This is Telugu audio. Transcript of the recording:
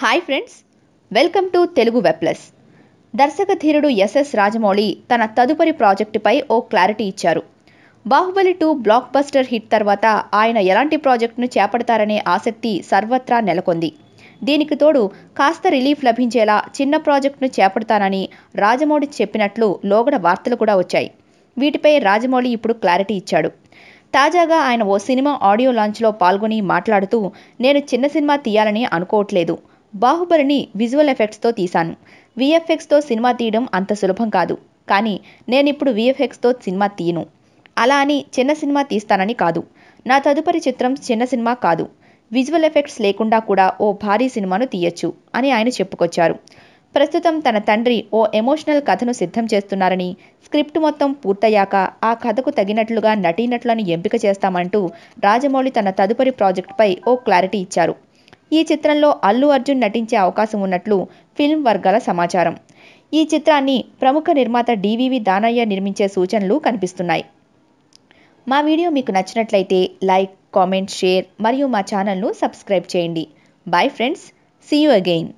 Hi friends welcome to Telugu web plus దర్శక ధీరుడు ఎస్ఎస్ రాజమౌళి తన తదుపరి ప్రాజెక్టుపై ఓ క్లారిటీ ఇచ్చారు. Baahubali two blockbuster hit తర్వాత ఆయన ఎలాంటి ప్రాజెక్టును చేపడతారనే ఆసక్తి సర్వత్రా నెలకొంది. దీనికి తోడు కాస్త రిలీఫ్ లభించేలా చిన్న ప్రాజెక్టును చేపడతానని రాజమౌళి చెప్పినట్లు లోగడ వార్తలు కూడా వచ్చాయి. వీటిపై రాజమౌళి ఇప్పుడు క్లారిటీ ఇచ్చాడు. తాజాగా ఆయన ఓ సినిమా ఆడియో లాంచ్లో పాల్గొని మాట్లాడుతూ నేను చిన్న సినిమా తీయాలని అనుకోవట్లేదు. బాహుబలిని విజువల్ ఎఫెక్ట్స్తో తీశాను. విఎఫ్ఎక్స్తో సినిమా తీయడం అంత సులభం కాదు. కానీ నేను ఇప్పుడు విఎఫ్ఎక్స్తో సినిమా తీయను. అలా అని చిన్న సినిమా తీస్తానని కాదు. నా తదుపరి చిత్రం చిన్న సినిమా కాదు. విజువల్ ఎఫెక్ట్స్ లేకుండా కూడా ఓ భారీ సినిమాను తీయొచ్చు అని ఆయన చెప్పుకొచ్చారు. ప్రస్తుతం తన తండ్రి ఓ ఎమోషనల్ కథను సిద్ధం చేస్తున్నారని స్క్రిప్ట్ మొత్తం పూర్తయ్యాక ఆ కథకు తగినట్లుగా నటీనటులను ఎంపిక చేస్తామంటూ రాజమౌళి తన తదుపరి ప్రాజెక్టుపై ఓ క్లారిటీ ఇచ్చారు. ఈ చిత్రంలో అల్లు అర్జున్ నటించే అవకాశం ఉన్నట్లు ఫిల్మ్ వర్గాల సమాచారం. ఈ చిత్రాన్ని ప్రముఖ నిర్మాత డివివి దానయ్య నిర్మించే సూచనలు కనిపిస్తున్నాయి. మా వీడియో మీకు నచ్చినట్లయితే లైక్ కామెంట్ షేర్ మరియు మా ఛానల్ను సబ్స్క్రైబ్ చేయండి. Bye friends. See you again